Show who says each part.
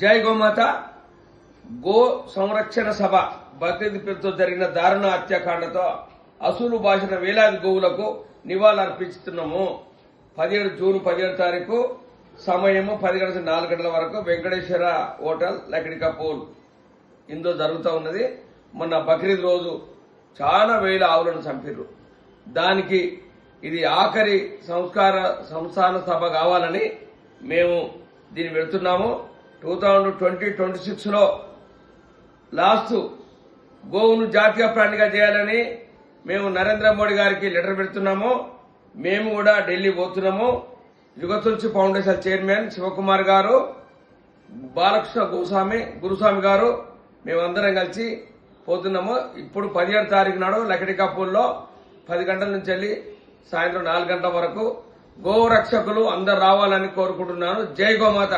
Speaker 1: జై గోమాత. గో సంరక్షణ సభ. బక్రీద్ పేరుతో జరిగిన దారుణ హత్యాకాండతో అసూలు భాషన వేలాది గోవులకు నివాళులర్పిస్తున్నాము పదిహేడు జూన్ పదిహేడు తారీఖు సమయము పది గంటల నాలుగు గంటల వరకు వెంకటేశ్వర హోటల్ లకిడి పూల్ ఇందులో జరుగుతూ ఉన్నది. మొన్న బక్రీద్ రోజు చాలా వేల ఆవులను చంపిర్రు. దానికి ఇది ఆఖరి సంస్కార సంస్థాన సభ కావాలని మేము దీన్ని పెడుతున్నాము టూ థౌజండ్ ట్వంటీ ట్వంటీ సిక్స్లో లాస్ట్ గోవును జాతీయ ప్రాణిగా చేయాలని మేము నరేంద్ర మోడీ గారికి లెటర్ పెడుతున్నాము. మేము కూడా ఢిల్లీ పోతున్నాము. యుగతుల్సి ఫౌండేషన్ చైర్మన్ శివకుమార్ గారు బాలకృష్ణ గోస్వామి గురుస్వామి గారు మేమందరం కలిసి పోతున్నాము. ఇప్పుడు పదిహేడు తారీఖు నాడు లకడికాపూర్లో పది గంటల నుంచి వెళ్ళి సాయంత్రం నాలుగు గంటల వరకు గోరక్షకులు అందరు రావాలని కోరుకుంటున్నాను. జై గోమాత.